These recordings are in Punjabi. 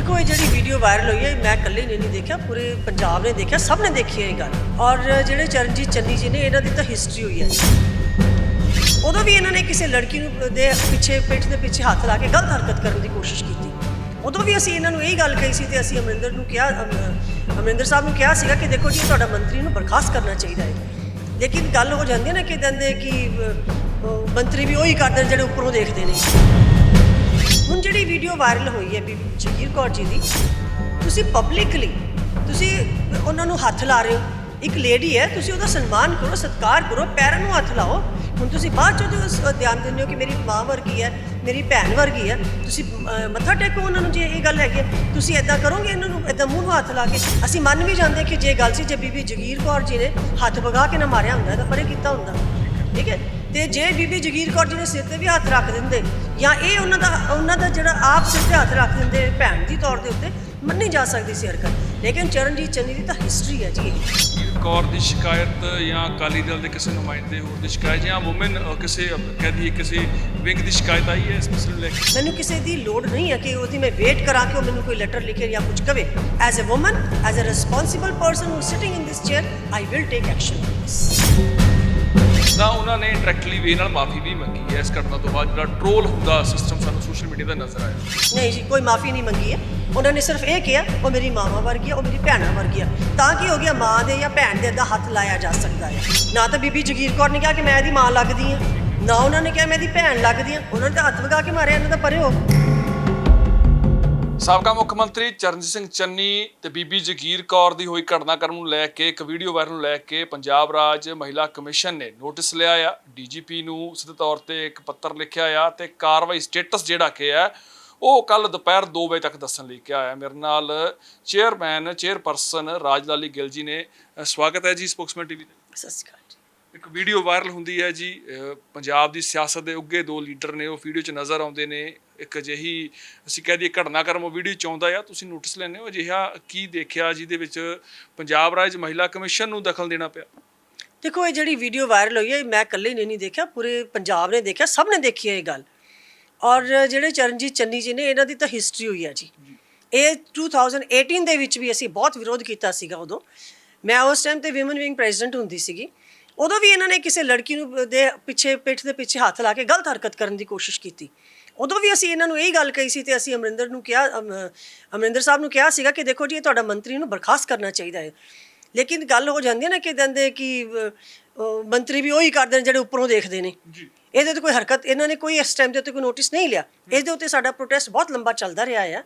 ਦੇਖੋ, ਇਹ ਜਿਹੜੀ ਵੀਡੀਓ ਵਾਇਰਲ ਹੋਈ ਹੈ, ਇਹ ਮੈਂ ਇਕੱਲੇ ਨੇ ਨਹੀਂ ਦੇਖਿਆ, ਪੂਰੇ ਪੰਜਾਬ ਨੇ ਦੇਖਿਆ, ਸਭ ਨੇ ਦੇਖੀ ਹੈ ਇਹ ਗੱਲ। ਔਰ ਜਿਹੜੇ ਚਰਨਜੀਤ ਚੰਨੀ ਜੀ ਨੇ, ਇਹਨਾਂ ਦੀ ਤਾਂ ਹਿਸਟਰੀ ਹੋਈ ਹੈ। ਉਦੋਂ ਵੀ ਇਹਨਾਂ ਨੇ ਕਿਸੇ ਲੜਕੀ ਨੂੰ ਦੇ ਪਿੱਛੇ, ਪਿੱਠ ਦੇ ਪਿੱਛੇ ਹੱਥ ਲਾ ਕੇ ਗਲਤ ਹਰਕਤ ਕਰਨ ਦੀ ਕੋਸ਼ਿਸ਼ ਕੀਤੀ। ਉਦੋਂ ਵੀ ਅਸੀਂ ਇਹਨਾਂ ਨੂੰ ਇਹ ਗੱਲ ਕਹੀ ਸੀ ਤੇ ਅਸੀਂ ਅਮਰਿੰਦਰ ਨੂੰ ਕਿਹਾ ਅਮਰਿੰਦਰ ਸਾਹਿਬ ਨੂੰ ਕਿਹਾ ਸੀਗਾ ਕਿ ਦੇਖੋ ਜੀ, ਤੁਹਾਡਾ ਮੰਤਰੀ ਨੂੰ ਬਰਖਾਸਤ ਕਰਨਾ ਚਾਹੀਦਾ ਹੈ। ਲੇਕਿਨ ਗੱਲ ਹੋ ਜਾਂਦੀ ਹੈ ਨਾ ਕਿ ਕਹਿੰਦੇ ਕਿ ਮੰਤਰੀ ਵੀ ਉਹੀ ਕਰਦੇ ਨੇ ਜਿਹੜੇ ਉੱਪਰੋਂ ਦੇਖਦੇ ਨੇ। ਹੁਣ ਜਿਹੜੀ ਵੀਡੀਓ ਵਾਇਰਲ ਹੋਈ ਹੈ ਬੀਬੀ ਜਗੀਰ ਕੌਰ ਜੀ ਦੀ, ਤੁਸੀਂ ਪਬਲਿਕਲੀ ਤੁਸੀਂ ਉਹਨਾਂ ਨੂੰ ਹੱਥ ਲਾ ਰਹੇ ਹੋ। ਇੱਕ ਲੇਡੀ ਹੈ, ਤੁਸੀਂ ਉਹਦਾ ਸਨਮਾਨ ਕਰੋ, ਸਤਿਕਾਰ ਕਰੋ, ਪੈਰਾਂ ਨੂੰ ਹੱਥ ਲਾਓ। ਹੁਣ ਤੁਸੀਂ ਬਾਅਦ ਚੋਂ ਜਦੋਂ ਧਿਆਨ ਦਿੰਦੇ ਹੋ ਕਿ ਮੇਰੀ ਮਾਂ ਵਰਗੀ ਹੈ, ਮੇਰੀ ਭੈਣ ਵਰਗੀ ਹੈ, ਤੁਸੀਂ ਮੱਥਾ ਟੇਕੋ ਉਹਨਾਂ ਨੂੰ ਜੇ ਇਹ ਗੱਲ ਹੈਗੀ ਹੈ। ਤੁਸੀਂ ਐਦਾਂ ਕਰੋਗੇ ਇਹਨਾਂ ਨੂੰ ਐਦਾਂ ਮੂੰਹ ਨੂੰ ਹੱਥ ਲਾ ਕੇ? ਅਸੀਂ ਮੰਨ ਵੀ ਜਾਂਦੇ ਕਿ ਜੇ ਗੱਲ ਸੀ, ਜੇ ਬੀਬੀ ਜਗੀਰ ਕੌਰ ਜੀ ਨੇ ਹੱਥ ਵਗਾ ਕੇ ਨਾ ਮਾਰਿਆ ਹੁੰਦਾ ਤਾਂ ਪਰੇ ਕੀਤਾ ਹੁੰਦਾ। ਠੀਕ ਹੈ? ਤੇ ਜੇ ਬੀਬੀ ਜਗੀਰ ਕੌਰ ਜੀ ਨੇ ਸਿਰ ਤੇ ਵੀ ਹੱਥ ਰੱਖ ਦਿੰਦੇ ਜਾਂ ਇਹ ਉਹਨਾਂ ਦਾ ਉਹਨਾਂ ਦਾ ਜਿਹੜਾ ਆਪ ਸਿਰ ਤੇ ਹੱਥ ਰੱਖ ਦਿੰਦੇ ਭੈਣ ਦੀ ਤੌਰ ਦੇ ਉੱਤੇ ਮੰਨੀ ਜਾ ਸਕਦੀ ਸੀ ਹਰਕਤ। ਲੇਕਿਨ ਚਰਨਜੀਤ ਚੰਨੀ ਦੀ ਤਾਂ ਹਿਸਟਰੀ ਹੈ ਜੀ ਕੌਰ ਦੀ ਸ਼ਿਕਾਇਤ ਜਾਂ ਅਕਾਲੀ ਦਲ ਦੇ ਕਿਸੇ ਨੁਮਾਇੰਦੇ ਹੋਰ ਦੀ ਸ਼ਿਕਾਇਤ ਜਾਂ ਵੂਮਨ ਕਿਸੇ ਕਹਿ ਦਈਏ ਕਿਸੇ ਵਿੰਗ ਦੀ ਸ਼ਿਕਾਇਤ ਆਈ ਹੈ ਇਸ ਮਸਲੇ ਨੂੰ ਲੈ ਕੇ? ਮੈਨੂੰ ਕਿਸੇ ਦੀ ਲੋੜ ਨਹੀਂ ਹੈ ਕਿ ਉਹਦੀ ਮੈਂ ਵੇਟ ਕਰਾਂ ਕਿ ਉਹ ਮੈਨੂੰ ਕੋਈ ਲੈਟਰ ਲਿਖੇ ਜਾਂ ਕੁਝ ਕਵੇ। As a woman as a responsible person who sitting in this chair I will take action ਤਾਂ ਉਹਨਾਂ ਨੇ ਡਾਇਰੈਕਟਲੀ ਵੇ ਨਾਲ ਮਾਫੀ ਵੀ ਮੰਗੀ ਹੈ। ਇਸ ਘਟਨਾ ਤੋਂ ਬਾਅਦ ਜਿਹੜਾ ਟ੍ਰੋਲ ਹੁੰਦਾ ਸਿਸਟਮ ਸਾਨੂੰ ਸੋਸ਼ਲ ਮੀਡੀਆ ਦਾ ਨਜ਼ਰ ਆਇਆ। ਨਹੀਂ ਜੀ, ਕੋਈ ਮਾਫੀ ਨਹੀਂ ਮੰਗੀ ਹੈ। ਉਹਨਾਂ ਨੇ ਸਿਰਫ ਇਹ ਕਿਹਾ, ਉਹ ਮੇਰੀ ਮਾਵਾਂ ਵਰਗੀ ਆ ਉਹ ਮੇਰੀ ਭੈਣਾਂ ਵਰਗੀ ਆ ਤਾਂ ਕੀ ਹੋ ਗਿਆ, ਮਾਂ ਦੇ ਜਾਂ ਭੈਣ ਦੇ ਅੱਦਾ ਹੱਥ ਲਾਇਆ ਜਾ ਸਕਦਾ ਹੈ? ਨਾ ਤਾਂ ਬੀਬੀ ਜਗੀਰ ਕੌਰ ਨੇ ਕਿਹਾ ਕਿ ਮੈਂ ਇਹਦੀ ਮਾਂ ਲੱਗਦੀ ਹਾਂ, ਨਾ ਉਹਨਾਂ ਨੇ ਕਿਹਾ ਮੈਂ ਇਹਦੀ ਭੈਣ ਲੱਗਦੀ ਹਾਂ। ਉਹਨਾਂ ਨੇ ਤਾਂ ਹੱਥ ਵਗਾ ਕੇ ਮਾਰਿਆ, ਇਹਨਾਂ ਦਾ ਪਰੇ ਹੋ ਸਾਬਕਾ ਮੁੱਖ ਮੰਤਰੀ ਚਰਨਜੀਤ ਸਿੰਘ ਚੰਨੀ ਤੇ ਬੀਬੀ ਜਗੀਰ ਕੌਰ ਦੀ ਹੋਈ ਘਟਨਾਕ੍ਰਮ ਨੂੰ ਲੈ ਕੇ ਇੱਕ ਵੀਡੀਓ ਵਾਇਰਲ ਨੂੰ ਲੈ ਕੇ ਪੰਜਾਬ ਰਾਜ ਮਹਿਲਾ ਕਮਿਸ਼ਨ ਨੇ ਨੋਟਿਸ ਲਿਆ ਆ। ਡੀਜੀਪੀ ਨੂੰ ਸਿੱਧੇ ਤੌਰ ਤੇ ਇੱਕ ਪੱਤਰ ਲਿਖਿਆ ਆ ਤੇ ਕਾਰਵਾਈ ਸਟੇਟਸ ਜਿਹੜਾ ਕਿ ਹੈ ਉਹ ਕੱਲ ਦੁਪਹਿਰ 2 ਵਜੇ ਤੱਕ ਦੱਸਣ ਲਈ ਕਿਹਾ ਹੈ ਮੇਰੇ ਨਾਲ ਚੇਅਰਮੈਨ ਚੇਅਰਪਰਸਨ ਰਾਜਲਾਲੀ ਗਿੱਲ ਜੀ ਨੇ ਸਵਾਗਤ ਹੈ ਜੀ ਸਪੋਕਸਮੈਨ ਟੀਵੀ ਤੇ। ਸਤਿ ਸ਼੍ਰੀ ਅਕਾਲ ਜੀ। ਇੱਕ ਵੀਡੀਓ ਵਾਇਰਲ ਹੁੰਦੀ ਹੈ ਜੀ ਪੰਜਾਬ ਦੀ ਸਿਆਸਤ ਦੇ ਉੱਗੇ ਦੋ ਲੀਡਰ ਨੇ ਉਹ ਵੀਡੀਓ 'ਚ ਨਜ਼ਰ ਆਉਂਦੇ ਨੇ। ਇੱਕ ਅਜਿਹੀ ਅਸੀਂ ਕਹਿ ਦਈਏ ਘਟਨਾਕ੍ਰਮ ਉਹ ਵੀਡੀਓ 'ਚ ਆਉਂਦਾ ਆ। ਤੁਸੀਂ ਨੋਟਿਸ ਲੈਂਦੇ ਹੋ ਅਜਿਹਾ ਕੀ ਦੇਖਿਆ ਜਿਹਦੇ ਵਿੱਚ ਪੰਜਾਬ ਰਾਜ ਮਹਿਲਾ ਕਮਿਸ਼ਨ ਨੂੰ ਦਖਲ ਦੇਣਾ ਪਿਆ? ਦੇਖੋ ਇਹ ਜਿਹੜੀ ਵੀਡੀਓ ਵਾਇਰਲ ਹੋਈ ਹੈ ਮੈਂ ਇਕੱਲੇ ਨੇ ਨਹੀਂ ਦੇਖਿਆ। ਪੂਰੇ ਪੰਜਾਬ ਨੇ ਦੇਖਿਆ ਸਭ ਨੇ ਦੇਖੀ ਹੈ ਇਹ ਗੱਲ। ਔਰ ਜਿਹੜੇ ਚਰਨਜੀਤ ਚੰਨੀ ਜੀ ਨੇ ਇਹਨਾਂ ਦੀ ਤਾਂ ਹਿਸਟਰੀ ਹੋਈ ਹੈ ਜੀ। ਇਹ 2018 ਦੇ ਵਿੱਚ ਵੀ ਅਸੀਂ ਬਹੁਤ ਵਿਰੋਧ ਕੀਤਾ ਸੀਗਾ ਉਦੋਂ। ਮੈਂ ਉਸ ਟਾਈਮ ਤੇ ਵਿਮਨ ਵਿੰਗ ਪ੍ਰੈਜ਼ੀਡੈਂਟ ਹੁੰਦੀ ਸੀਗੀ। ਉਦੋਂ ਵੀ ਇਹਨਾਂ ਨੇ ਕਿਸੇ ਲੜਕੀ ਨੂੰ ਦੇ ਪਿੱਛੇ ਪਿੱਠ ਦੇ ਪਿੱਛੇ ਹੱਥ ਲਾ ਕੇ ਗਲਤ ਹਰਕਤ ਕਰਨ ਦੀ ਕੋਸ਼ਿਸ਼ ਕੀਤੀ। ਉਦੋਂ ਵੀ ਅਸੀਂ ਇਹਨਾਂ ਨੂੰ ਇਹੀ ਗੱਲ ਕਹੀ ਸੀ ਤੇ ਅਸੀਂ ਅਮਰਿੰਦਰ ਨੂੰ ਕਿਹਾ ਅਮ, ਅਮਰਿੰਦਰ ਸਾਹਿਬ ਨੂੰ ਕਿਹਾ ਸੀਗਾ ਕਿ ਦੇਖੋ ਜੀ ਇਹ ਤੁਹਾਡਾ ਮੰਤਰੀ ਨੂੰ ਬਰਖਾਸਤ ਕਰਨਾ ਚਾਹੀਦਾ ਹੈ। ਲੇਕਿਨ ਗੱਲ ਹੋ ਜਾਂਦੀ ਹੈ ਨਾ ਕਿ ਕਹਿੰਦੇ ਕਿ ਮੰਤਰੀ ਵੀ ਉਹੀ ਕਰਦੇ ਨੇ ਜਿਹੜੇ ਉੱਪਰੋਂ ਦੇਖਦੇ ਨੇ। ਜੀ। ਇਹਦੇ ਤੇ ਕੋਈ ਹਰਕਤ ਇਹਨਾਂ ਨੇ ਕੋਈ ਇਸ ਟਾਈਮ ਦੇ ਉੱਤੇ ਕੋਈ ਨੋਟਿਸ ਨਹੀਂ ਲਿਆ। ਇਸ ਦੇ ਉੱਤੇ ਸਾਡਾ ਪ੍ਰੋਟੈਸਟ ਬਹੁਤ ਲੰਬਾ ਚੱਲਦਾ ਰਿਹਾ ਹੈ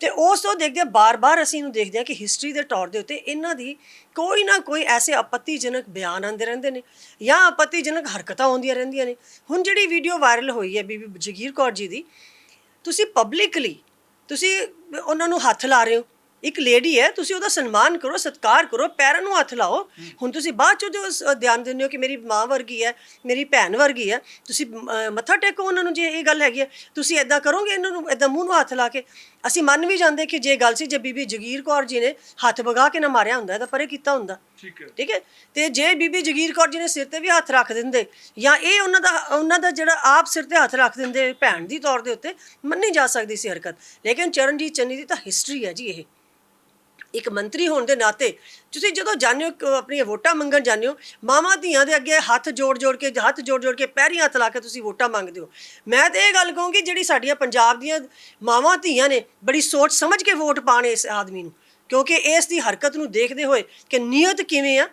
ਤੇ ਉਸ ਤੋਂ ਦੇਖਦੇ ਆ ਬਾਰ-ਬਾਰ ਅਸੀਂ ਇਹਨੂੰ ਦੇਖਦੇ ਆ ਕਿ ਹਿਸਟਰੀ ਦੇ ਤੌਰ ਦੇ ਉੱਤੇ ਇਹਨਾਂ ਦੀ ਕੋਈ ਨਾ ਕੋਈ ਐਸੇ ਆਪੱਤੀਜਨਕ ਬਿਆਨ ਆਉਂਦੇ ਰਹਿੰਦੇ ਨੇ ਜਾਂ ਆਪੱਤੀਜਨਕ ਹਰਕਤਾਂ ਆਉਂਦੀਆਂ ਰਹਿੰਦੀਆਂ ਨੇ। ਹੁਣ ਜਿਹੜੀ ਵੀਡੀਓ ਵਾਇਰਲ ਹੋਈ ਹੈ ਬੀਬੀ ਜਗੀਰ ਕੌਰ ਜੀ ਦੀ, ਤੁਸੀਂ ਪਬਲਿਕਲੀ ਤੁਸੀਂ ਉਹਨਾਂ ਨੂੰ ਹੱਥ ਲਾ ਰਹੇ ਹੋ। ਇੱਕ ਲੇਡੀ ਹੈ, ਤੁਸੀਂ ਉਹਦਾ ਸਨਮਾਨ ਕਰੋ, ਸਤਿਕਾਰ ਕਰੋ, ਪੈਰਾਂ ਨੂੰ ਹੱਥ ਲਾਓ। ਹੁਣ ਤੁਸੀਂ ਬਾਅਦ ਚੋਂ ਜੋ ਸ- ਧਿਆਨ ਦਿੰਦੇ ਹੋ ਕਿ ਮੇਰੀ ਮਾਂ ਵਰਗੀ ਹੈ, ਮੇਰੀ ਭੈਣ ਵਰਗੀ ਹੈ, ਤੁਸੀਂ ਮੱਥਾ ਟੇਕੋ ਉਹਨਾਂ ਨੂੰ ਜੇ ਇਹ ਗੱਲ ਹੈਗੀ ਹੈ। ਤੁਸੀਂ ਐਦਾਂ ਕਰੋਗੇ ਇਹਨਾਂ ਨੂੰ ਐਦਾਂ ਮੂੰਹ ਨੂੰ ਹੱਥ ਲਾ ਕੇ। ਅਸੀਂ ਮੰਨ ਵੀ ਜਾਂਦੇ ਕਿ ਜੇ ਗੱਲ ਸੀ ਜੇ ਬੀਬੀ ਜਗੀਰ ਕੌਰ ਜੀ ਨੇ ਹੱਥ ਵਗਾ ਕੇ ਨਾ ਮਾਰਿਆ ਹੁੰਦਾ ਤਾਂ ਪਰੇ ਕੀਤਾ ਹੁੰਦਾ। ਠੀਕ ਹੈ। ਠੀਕ ਹੈ? ਤੇ ਜੇ ਬੀਬੀ ਜਗੀਰ ਕੌਰ ਜੀ ਨੇ ਸਿਰ ਤੇ ਵੀ ਹੱਥ ਰੱਖ ਦਿੰਦੇ ਜਾਂ ਇਹ ਉਹਨਾਂ ਦਾ ਉਹਨਾਂ ਦਾ ਜਿਹੜਾ ਆਪ ਸਿਰ ਤੇ ਹੱਥ ਰੱਖ ਦਿੰਦੇ ਭੈਣ ਦੀ ਤੌਰ ਦੇ ਉੱਤੇ ਮੰਨੀ ਜਾ ਸਕਦੀ ਸੀ ਹਰਕਤ। ਲੇਕਿਨ ਚਰਨਜੀਤ ਚੰਨੀ ਦੀ ਤਾਂ ਹਿਸਟਰੀ ਹੈ ਜੀ ਇਹ। ਇੱਕ ਮੰਤਰੀ ਹੋਣ ਦੇ ਨਾਤੇ ਤੁਸੀਂ ਜਦੋਂ ਜਾਂਦੇ ਹੋ ਆਪਣੀਆਂ ਵੋਟਾਂ ਮੰਗਣ ਜਾਂਦੇ ਹੋ ਮਾਵਾਂ ਧੀਆਂ ਦੇ ਅੱਗੇ ਹੱਥ ਜੋੜ ਜੋੜ ਕੇ, ਹੱਥ ਜੋੜ ਜੋੜ ਕੇ ਪੈਰੀਂ ਹੱਥ ਲਾ ਕੇ ਤੁਸੀਂ ਵੋਟਾਂ ਮੰਗਦੇ ਹੋ। ਮੈਂ ਤੇ ਇਹ ਗੱਲ ਕਹੂੰਗੀ ਜਿਹੜੀ ਸਾਡੀਆਂ ਪੰਜਾਬ ਦੀਆਂ ਮਾਵਾਂ ਧੀਆਂ ਨੇ ਬੜੀ ਸੋਚ ਸਮਝ ਕੇ ਵੋਟ ਪਾਣੇ ਇਸ ਆਦਮੀ ਨੂੰ। ਕਿਉਂਕਿ ਇਸ ਦੀ ਹਰਕਤ ਨੂੰ ਦੇਖਦੇ ਹੋਏ ਕਿ ਨੀਅਤ ਕਿਵੇਂ ਆ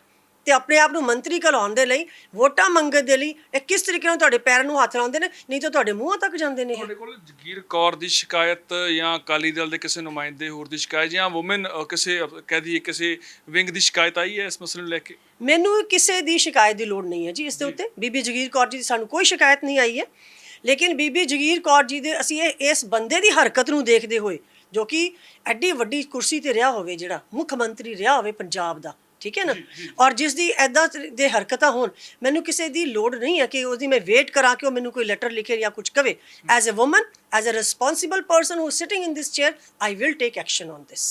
ਤੇ ਆਪਣੇ ਆਪ ਨੂੰ ਮੰਤਰੀ ਕਹਿਲਾਉਣ ਦੇ ਲਈ ਵੋਟਾਂ ਮੰਗਣ ਦੇ ਲਈ ਇਹ ਕਿਸ ਤਰੀਕੇ ਨਾਲ ਤੁਹਾਡੇ ਪੈਰਾਂ ਨੂੰ ਹੱਥ ਲਾਉਂਦੇ ਨੇ ਨਹੀਂ ਤਾਂ ਤੁਹਾਡੇ ਮੂੰਹਾਂ ਤੱਕ ਜਾਂਦੇ ਨੇ ਇਹ? ਤੁਹਾਡੇ ਕੋਲ ਜਗੀਰ ਕੌਰ ਦੀ ਸ਼ਿਕਾਇਤ ਜਾਂ ਅਕਾਲੀ ਦਲ ਦੇ ਕਿਸੇ ਨੁਮਾਇੰਦੇ ਹੋਰ ਦੀ ਸ਼ਿਕਾਇਤ ਜਾਂ ਵੂਮਨ ਕਿਸੇ ਕਹਿ ਦਈਏ ਕਿਸੇ ਵਿੰਗ ਦੀ ਸ਼ਿਕਾਇਤ ਆਈ ਹੈ ਇਸ ਮਸਲੇ ਨੂੰ ਲੈ ਕੇ? ਮੈਨੂੰ ਕਿਸੇ ਦੀ ਸ਼ਿਕਾਇਤ ਦੀ ਲੋੜ ਨਹੀਂ ਹੈ ਜੀ ਇਸ ਦੇ ਉੱਤੇ। ਬੀਬੀ ਜਗੀਰ ਕੌਰ ਜੀ ਦੀ ਸਾਨੂੰ ਕੋਈ ਸ਼ਿਕਾਇਤ ਨਹੀਂ ਆਈ ਹੈ। ਲੇਕਿਨ ਬੀਬੀ ਜਗੀਰ ਕੌਰ ਜੀ ਦੇ ਅਸੀਂ ਇਹ ਇਸ ਬੰਦੇ ਦੀ ਹਰਕਤ ਨੂੰ ਦੇਖਦੇ ਹੋਏ ਜੋ ਕਿ ਐਡੀ ਵੱਡੀ ਕੁਰਸੀ ਤੇ ਰਿਹਾ ਹੋਵੇ ਜਿਹੜਾ ਮੁੱਖ ਮੰਤਰੀ ਰਿਹਾ ਹੋਵੇ ਪੰਜਾਬ ਦਾ ਠੀਕ ਹੈ ਨਾ? ਔਰ ਜਿਸ ਦੀ ਐਦਾਂ ਦੇ ਹਰਕਤਾਂ ਹੋਣ ਮੈਨੂੰ ਕਿਸੇ ਦੀ ਲੋੜ ਨਹੀਂ ਹੈ ਕਿ ਉਹਦੀ ਮੈਂ ਵੇਟ ਕਰਾਂ ਕਿ ਉਹ ਮੈਨੂੰ ਕੋਈ ਲੈਟਰ ਲਿਖੇ ਜਾਂ ਕੁਝ ਕਵੇ। As a woman as a responsible person who sitting in this chair I will take action on this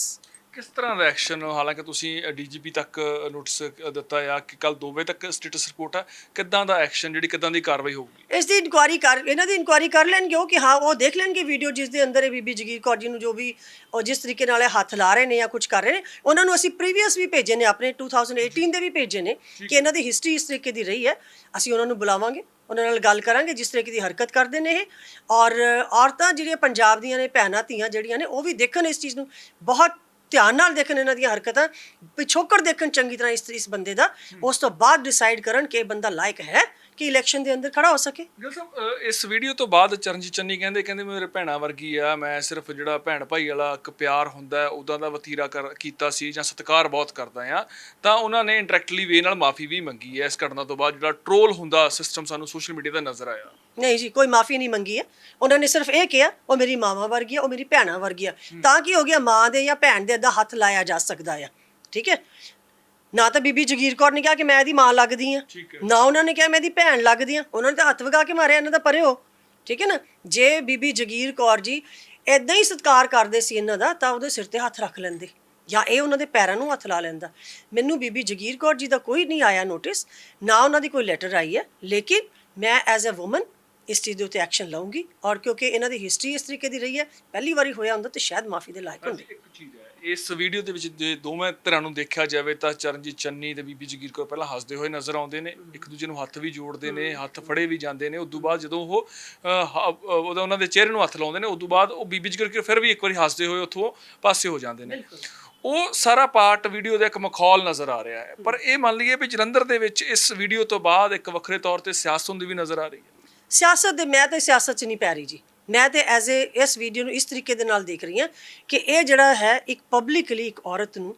ਕਿਸ ਤਰ੍ਹਾਂ ਦਾ ਐਕਸ਼ਨ ਹਾਲਾਂਕਿ ਤੁਸੀਂ ਡੀਜੀਪੀ ਤੱਕ ਨੋਟਿਸ ਦਿੱਤਾ ਆ ਕਿ ਕੱਲ 2 ਵਜੇ ਤੱਕ ਸਟੇਟਸ ਰਿਪੋਰਟ ਆ ਕਿੱਦਾਂ ਦਾ ਐਕਸ਼ਨ ਜਿਹੜੀ ਕਿੱਦਾਂ ਦੀ ਕਾਰਵਾਈ ਹੋਊਗੀ? ਇਸ ਦੀ ਇਨਕੁਆਰੀ ਕਰ ਇਹਨਾਂ ਦੀ ਇਨਕੁਆਰੀ ਕਰ ਲੈਣਗੇ ਉਹ ਕਿ ਹਾਂ ਉਹ ਦੇਖ ਲੈਣਗੇ ਵੀਡੀਓ ਜਿਸ ਦੇ ਅੰਦਰ ਇਹ ਬੀਬੀ ਜਗੀਰ ਕੌਰ ਜੀ ਨੂੰ ਜੋ ਵੀ ਉਹ ਜਿਸ ਤਰੀਕੇ ਨਾਲ ਹੱਥ ਲਾ ਰਹੇ ਨੇ ਜਾਂ ਕੁਝ ਕਰ ਰਹੇ ਨੇ ਉਹਨਾਂ ਨੂੰ ਅਸੀਂ ਪ੍ਰੀਵੀਅਸ ਵੀ ਭੇਜੇ ਨੇ ਆਪਣੇ 2018 ਦੇ ਵੀ ਭੇਜੇ ਨੇ ਕਿ ਇਹਨਾਂ ਦੀ ਹਿਸਟਰੀ ਇਸ ਤਰੀਕੇ ਦੀ ਰਹੀ ਹੈ ਅਸੀਂ ਉਹਨਾਂ ਨੂੰ ਬੁਲਾਵਾਂਗੇ ਉਹਨਾਂ ਨਾਲ ਗੱਲ ਕਰਾਂਗੇ ਜਿਸ ਤਰੀਕੇ ਦੀ ਹਰਕਤ ਕਰਦੇ ਨੇ ਇਹ ਔਰ ਔਰਤਾਂ ਜਿਹੜੀਆਂ ਪੰਜਾਬ ਦੀਆਂ ਨੇ ਭੈਣਾਂ ਧੀਆਂ ਜਿਹੜੀਆਂ ਨੇ ਉਹ ਵੀ ਦੇਖਣ ਇਸ ਚੀਜ਼ ਨੂੰ ਬਹੁਤ ਧਿਆਨ ਨਾਲ ਦੇਖਣ ਇਹਨਾਂ ਦੀਆਂ ਹਰਕਤਾਂ ਪਿਛੋਕੜ ਦੇਖਣ ਚੰਗੀ ਤਰ੍ਹਾਂ ਇਸ ਇਸ ਬੰਦੇ ਦਾ ਉਸ ਤੋਂ ਬਾਅਦ ਡਿਸਾਈਡ ਕਰਨ ਕਿ ਇਹ ਬੰਦਾ ਲਾਇਕ ਹੈ ਕਿ ਇਲੈਕਸ਼ਨ ਦੇ ਅੰਦਰ ਖੜਾ ਹੋ ਸਕੇ। ਗਿਲ ਸਾਹਿਬ ਇਸ ਵੀਡੀਓ ਤੋਂ ਬਾਅਦ ਚਰਨਜੀਤ ਚੰਨੀ ਕਹਿੰਦੇ ਕਹਿੰਦੇ ਮੇਰੇ ਭੈਣਾ ਵਰਗੀ ਆ ਮੈਂ ਸਿਰਫ ਜਿਹੜਾ ਭੈਣ ਭਾਈ ਵਾਲਾ ਇੱਕ ਪਿਆਰ ਹੁੰਦਾ ਉਦਾਂ ਦਾ ਵਤੀਰਾ ਕੀਤਾ ਸੀ ਜਾਂ ਸਤਿਕਾਰ ਬਹੁਤ ਕਰਦਾ ਆ ਤਾਂ ਉਹਨਾਂ ਨੇ ਇੰਟਰੈਕਟਲੀ ਵੇ ਨਾਲ ਮਾਫੀ ਵੀ ਮੰਗੀ ਹੈ। ਇਸ ਘਟਨਾ ਤੋਂ ਬਾਅਦ ਜਿਹੜਾ ਟ੍ਰੋਲ ਹੁੰਦਾ ਸਿਸਟਮ ਸਾਨੂੰ ਸੋਸ਼ਲ ਮੀਡੀਆ ਤੇ ਨਜ਼ਰ ਆਇਆ। ਨਹੀਂ ਜੀ ਕੋਈ ਮਾਫੀ ਨਹੀਂ ਮੰਗੀ ਹੈ ਉਹਨਾਂ ਨੇ ਸਿਰਫ ਇਹ ਕਿਹਾ ਉਹ ਮੇਰੀ ਮਾਵਾ ਵਰਗੀ ਹੈ ਉਹ ਮੇਰੀ ਭੈਣਾ ਵਰਗੀ ਹੈ। ਤਾਂ ਕੀ ਹੋ ਗਿਆ ਮਾਂ ਦੇ ਜਾਂ ਭੈਣ ਦੇ ਅੱਧਾ ਹੱਥ ਲਾਇਆ ਜਾ ਸਕਦਾ ਹੈ ਠੀਕ ਹੈ? ਨਾ ਤਾਂ ਬੀਬੀ ਜਗੀਰ ਕੌਰ ਨੇ ਕਿਹਾ ਕਿ ਮੈਂ ਇਹਦੀ ਮਾਂ ਲੱਗਦੀ ਆ। ਨਾ ਉਹਨਾਂ ਨੇ ਕਿਹਾ ਮੈਂ ਇਹਦੀ ਭੈਣ ਲੱਗਦੀ ਆ। ਉਹਨਾਂ ਨੇ ਤਾਂ ਹੱਥ ਵਗਾ ਕੇ ਮਾਰਿਆ ਇਹਨਾਂ ਦਾ ਪਰੇ ਹੋ ਠੀਕ ਹੈ ਨਾ? ਜੇ ਬੀਬੀ ਜਗੀਰ ਕੌਰ ਜੀ ਐਦਾਂ ਹੀ ਸਤਿਕਾਰ ਕਰਦੇ ਸੀ ਇਹਨਾਂ ਦਾ ਤਾਂ ਉਹਦੇ ਸਿਰ ਤੇ ਹੱਥ ਰੱਖ ਲੈਂਦੇ। ਜਾਂ ਇਹ ਉਹਨਾਂ ਦੇ ਪੈਰਾਂ ਨੂੰ ਹੱਥ ਲਾ ਲੈਂਦਾ। ਮੈਨੂੰ ਬੀਬੀ ਜਗੀਰ ਕੌਰ ਜੀ ਦਾ ਕੋਈ ਨਹੀਂ ਆਇਆ ਨੋਟਿਸ ਨਾ ਉਹਨਾਂ ਦੀ ਕੋਈ ਲੈਟਰ ਆਈ ਹੈ। ਲੇਕਿਨ ਮੈਂ ਐਜ਼ ਅ ਔਮਨ ਇਸ ਚੀਜ਼ ਦੇ ਉੱਤੇ ਐਕਸ਼ਨ ਲਵਾਂਗੀ ਔਰ ਕਿਉਂਕਿ ਇਹਨਾਂ ਦੀ ਹਿਸਟਰੀ ਇਸ ਤਰੀਕੇ ਦੀ ਰਹੀ ਹੈ ਪਹਿਲੀ ਵਾਰੀ ਹੋਇਆ ਹੁੰਦਾ ਤੇ ਸ਼ਾਇਦ ਮਾਫੀ ਦੇ ਲਾਇਕ ਹੁੰਦੇ। ਇੱਕ ਚੀਜ਼ ਹੈ ਇਸ ਵੀਡੀਓ ਦੇ ਵਿੱਚ ਜੇ ਦੋਵੇਂ ਧਿਰਾਂ ਨੂੰ ਦੇਖਿਆ ਜਾਵੇ ਤਾਂ ਚਰਨਜੀਤ ਚੰਨੀ ਤੇ ਬੀਬੀ ਜਗੀਰ ਕੌਰ ਪਹਿਲਾਂ ਹੱਸਦੇ ਹੋਏ ਨਜ਼ਰ ਆਉਂਦੇ ਨੇ ਇੱਕ ਦੂਜੇ ਨੂੰ ਹੱਥ ਵੀ ਜੋੜਦੇ ਨੇ ਹੱਥ ਫੜੇ ਵੀ ਜਾਂਦੇ ਨੇ ਉਦੋਂ ਬਾਅਦ ਜਦੋਂ ਉਹ ਉਹਦਾ ਉਹਨਾਂ ਦੇ ਚਿਹਰੇ ਨੂੰ ਹੱਥ ਲਾਉਂਦੇ ਨੇ ਉਦੋਂ ਬਾਅਦ ਉਹ ਬੀਬੀ ਜਗੀਰ ਕੌਰ ਫਿਰ ਵੀ ਇੱਕ ਵਾਰੀ ਹੱਸਦੇ ਹੋਏ ਉੱਥੋਂ ਪਾਸੇ ਹੋ ਜਾਂਦੇ ਨੇ। ਉਹ ਸਾਰਾ ਪਾਰਟ ਵੀਡੀਓ ਦਾ ਇੱਕ ਮਖੌਲ ਨਜ਼ਰ ਆ ਰਿਹਾ ਹੈ ਪਰ ਇਹ ਮੰਨ ਲਈਏ ਵੀ ਜਲੰਧਰ ਦੇ ਵਿੱਚ ਇਸ ਵੀਡੀਓ ਤੋਂ ਬਾਅਦ ਇੱਕ ਵੱਖਰੇ ਤੌਰ ਤੇ ਸਿਆਸਤ ਹੁੰਦੀ ਵੀ ਨਜ਼ਰ ਆ ਰਹੀ ਹੈ। ਸਿਆਸਤ ਦੇ ਮੈਂ ਤਾਂ ਸਿਆਸਤ 'ਚ ਨਹੀਂ ਪੈ ਰਹੀ ਜੀ। ਮੈਂ ਤੇ ਐਜ਼ ਏ ਇਸ ਵੀਡੀਓ ਨੂੰ ਇਸ ਤਰੀਕੇ ਦੇ ਨਾਲ ਦੇਖ ਰਹੀ ਹਾਂ ਕਿ ਇਹ ਜਿਹੜਾ ਹੈ ਇੱਕ ਪਬਲਿਕਲੀ ਇੱਕ ਔਰਤ ਨੂੰ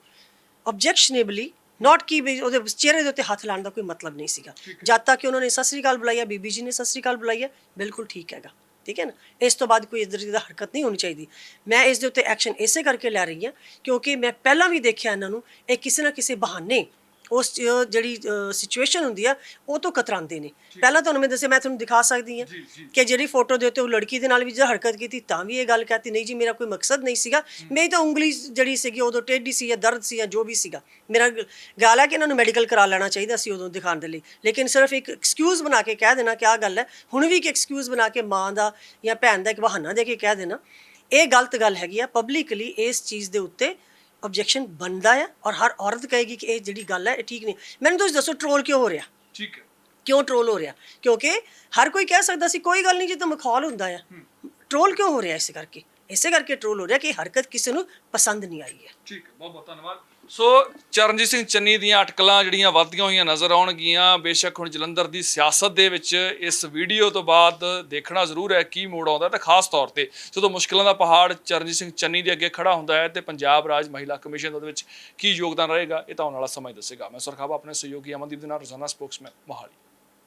ਆਬਜੈਕਸ਼ਨੇਬਲੀ ਨਾਟ ਕਿ ਵੀ ਉਹਦੇ ਚਿਹਰੇ ਦੇ ਉੱਤੇ ਹੱਥ ਲਾਉਣ ਦਾ ਕੋਈ ਮਤਲਬ ਨਹੀਂ ਸੀਗਾ। ਜਦ ਤੱਕ ਕਿ ਉਹਨਾਂ ਨੇ ਸਤਿ ਸ੍ਰੀ ਅਕਾਲ ਬੁਲਾਈ ਹੈ ਬੀਬੀ ਜੀ ਨੇ ਸਤਿ ਸ੍ਰੀ ਅਕਾਲ ਬੁਲਾਈ ਹੈ ਬਿਲਕੁਲ ਠੀਕ ਹੈਗਾ। ਠੀਕ ਹੈ ਨਾ? ਇਸ ਤੋਂ ਬਾਅਦ ਕੋਈ ਇਦਾਂ ਦੀ ਹਰਕਤ ਨਹੀਂ ਹੋਣੀ ਚਾਹੀਦੀ। ਮੈਂ ਇਸ ਦੇ ਉੱਤੇ ਐਕਸ਼ਨ ਇਸੇ ਕਰਕੇ ਲੈ ਰਹੀ ਹਾਂ ਕਿਉਂਕਿ ਮੈਂ ਪਹਿਲਾਂ ਵੀ ਦੇਖਿਆ ਇਹਨਾਂ ਨੂੰ ਇਹ ਕਿਸੇ ਨਾ ਕਿਸੇ ਬਹਾਨੇ ਉਸ ਜਿਹੜੀ ਸਿਚੁਏਸ਼ਨ ਹੁੰਦੀ ਆ ਉਹ ਤੋਂ ਕਤਰਾਉਂਦੇ ਨੇ। ਪਹਿਲਾਂ ਤੁਹਾਨੂੰ ਮੈਂ ਦੱਸਿਆ ਮੈਂ ਤੁਹਾਨੂੰ ਦਿਖਾ ਸਕਦੀ ਹਾਂ ਕਿ ਜਿਹੜੀ ਫੋਟੋ ਦੇ ਉੱਤੇ ਉਹ ਲੜਕੀ ਦੇ ਨਾਲ ਵੀ ਜਿਹੜਾ ਹਰਕਤ ਕੀਤੀ ਤਾਂ ਵੀ ਇਹ ਗੱਲ ਕਹਤੀ ਨਹੀਂ ਜੀ ਮੇਰਾ ਕੋਈ ਮਕਸਦ ਨਹੀਂ ਸੀਗਾ। ਮੇਰੀ ਤਾਂ ਉਂਗਲੀ ਜਿਹੜੀ ਸੀਗੀ ਉਦੋਂ ਟੇਢੀ ਸੀ ਜਾਂ ਦਰਦ ਸੀ ਜਾਂ ਜੋ ਵੀ ਸੀਗਾ। ਮੇਰਾ ਗੱਲ ਹੈ ਕਿ ਇਹਨਾਂ ਨੂੰ ਮੈਡੀਕਲ ਕਰਾ ਲੈਣਾ ਚਾਹੀਦਾ ਸੀ ਉਦੋਂ ਦਿਖਾਉਣ ਦੇ ਲਈ। ਲੇਕਿਨ ਸਿਰਫ ਇੱਕ ਐਕਸਕਿਊਜ਼ ਬਣਾ ਕੇ ਕਹਿ ਦੇਣਾ ਕਿ ਆਹ ਗੱਲ ਹੈ। ਹੁਣ ਵੀ ਇੱਕ ਐਕਸਕਿਊਜ਼ ਬਣਾ ਕੇ ਮਾਂ ਦਾ ਜਾਂ ਭੈਣ ਦਾ ਇੱਕ ਬਹਾਨਾ ਦੇ ਕੇ ਕਹਿ ਦੇਣਾ ਇਹ ਗਲਤ ਗੱਲ ਹੈਗੀ ਆ। ਪਬਲਿਕਲੀ ਇਸ ਚੀਜ਼ ਦੇ ਉੱਤੇ ਆਬਜੈਕਸ਼ਨ ਬਣਦਾ ਆ ਔਰ ਹਰ ਔਰਤ ਕਹੇਗੀ ਕਿ ਇਹ ਜਿਹੜੀ ਗੱਲ ਹੈ ਇਹ ਠੀਕ ਨਹੀਂ। ਮੈਨੂੰ ਤੁਸੀਂ ਦੱਸੋ ਟ੍ਰੋਲ ਕਿਉਂ ਹੋ ਰਿਹਾ? ਠੀਕ ਹੈ। ਕਿਉਂ ਟ੍ਰੋਲ ਹੋ ਰਿਹਾ? ਕਿਉਂਕਿ ਹਰ ਕੋਈ ਕਹਿ ਸਕਦਾ ਸੀ ਕੋਈ ਗੱਲ ਨਹੀਂ ਜੇ ਤਾਂ ਮਖੌਲ ਹੁੰਦਾ ਆ। ਟ੍ਰੋਲ ਕਿਉਂ ਹੋ ਰਿਹਾ ਇਸੇ ਕਰਕੇ? ਇਸੇ ਕਰਕੇ ਟ੍ਰੋਲ ਹੋ ਰਿਹਾ ਕਿ ਹਰਕਤ ਕਿਸੇ ਨੂੰ ਪਸੰਦ ਨਹੀਂ ਆਈ ਹੈ। ਠੀਕ ਹੈ ਬਹੁਤ ਬਹੁਤ ਧੰਨਵਾਦ। ਸੋ ਚਰਨਜੀਤ ਸਿੰਘ ਚੰਨੀ ਦੀਆਂ ਅਟਕਲਾਂ ਜਿਹੜੀਆਂ ਵੱਧਦੀਆਂ ਹੋਈਆਂ ਨਜ਼ਰ ਆਉਣਗੀਆਂ। ਬੇਸ਼ੱਕ ਹੁਣ ਜਲੰਧਰ ਦੀ ਸਿਆਸਤ ਦੇ ਵਿੱਚ ਇਸ ਵੀਡੀਓ ਤੋਂ ਬਾਅਦ ਦੇਖਣਾ ਜ਼ਰੂਰ ਹੈ ਕੀ ਮੋੜ ਆਉਂਦਾ ਤੇ ਖਾਸ ਤੌਰ ਤੇ ਜਦੋਂ ਮੁਸ਼ਕਲਾਂ ਦਾ ਪਹਾੜ ਚਰਨਜੀਤ ਸਿੰਘ ਚੰਨੀ ਦੇ ਅੱਗੇ ਖੜਾ ਹੁੰਦਾ ਹੈ ਤੇ ਪੰਜਾਬ ਰਾਜ ਮਹਿਲਾ ਕਮਿਸ਼ਨ ਦੇ ਵਿੱਚ ਕੀ ਯੋਗਦਾਨ ਰਹੇਗਾ, ਇਹ ਤਾਂ ਆਉਣ ਵਾਲਾ ਸਮਾਂ ਦੱਸੇਗਾ। ਮੈਂ ਸੁਰਖਾਵਾ, ਆਪਣੇ ਸਹਿਯੋਗੀ ਅਮਨਦੀਪ ਦੇ ਨਾਲ ਰੋਜ਼ਾਨਾ ਸਪੋਕਸਮੈਨ ਮੋਹਾਲੀ।